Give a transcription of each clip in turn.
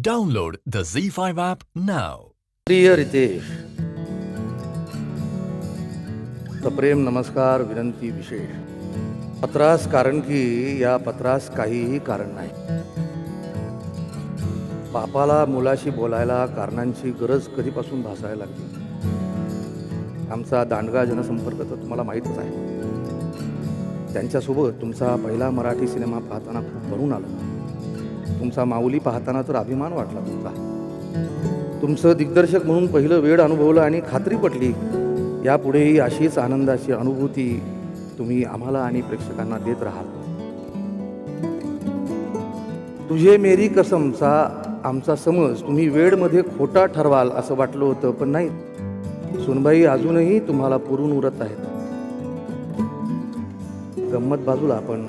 Download the Z5 app now. प्रिय रितेश प्रेम नमस्कार विनंती विशेष. पत्रास कारण की या पत्रास काहीही कारण नाही. बापाला मुलाशी बोलायला कारणांची गरज कधीपासून भासायला लागली? आमचा दांडगा जनसंपर्क तर तुम्हाला माहीतच आहे. त्यांच्यासोबत तुमचा पहिला मराठी सिनेमा पाहताना खूप भरून आला. तुमचा माऊली पाहताना तर अभिमान वाटला तुमचा. तुमचं दिग्दर्शक म्हणून पहिलं वेळ अनुभवलं आणि खात्री पटली यापुढेही अशीच आनंदाची अनुभूती तुम्ही आम्हाला आणि प्रेक्षकांना देत राहाल. तुझे मेरी कसमचा आमचा समज तुम्ही वेळमध्ये खोटा ठरवाल असं वाटलं होतं पण नाही. सुनबाई अजूनही तुम्हाला पुरून उरत आहेत. गंमत बाजूला आपण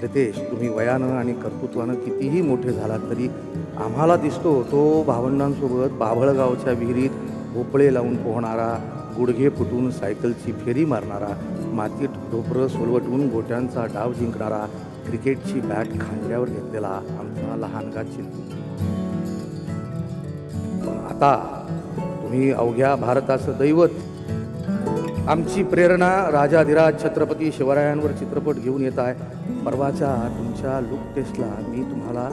प्रतेश तुम्ही वयानं आणि कर्तृत्वानं कितीही मोठे झालात तरी आम्हाला दिसतो तो भावंडांसोबत बाभळगावच्या विहिरीत भोपळे लावून पोहणारा गुडघे फुटून सायकलची फेरी मारणारा मातीत ढोपरं सोलवटून गोट्यांचा डाव जिंकणारा क्रिकेटची बॅट खांद्यावर घेतलेला आमचा लहानगा चिंतू पण आता तुम्ही अवघ्या भारताचं दैवत आमची प्रेरणा राजाधिराज छत्रपती शिवरायांवर चित्रपट घेऊन येत आहे परवाच्या तुमच्या लुक टेस्टला मी तुम्हाला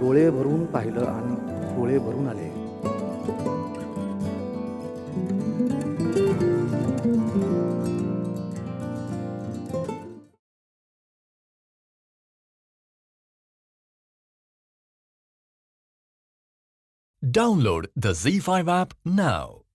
डोळे भरून पाहिलं आणि डोळे भरून आले Download the Z5 app now.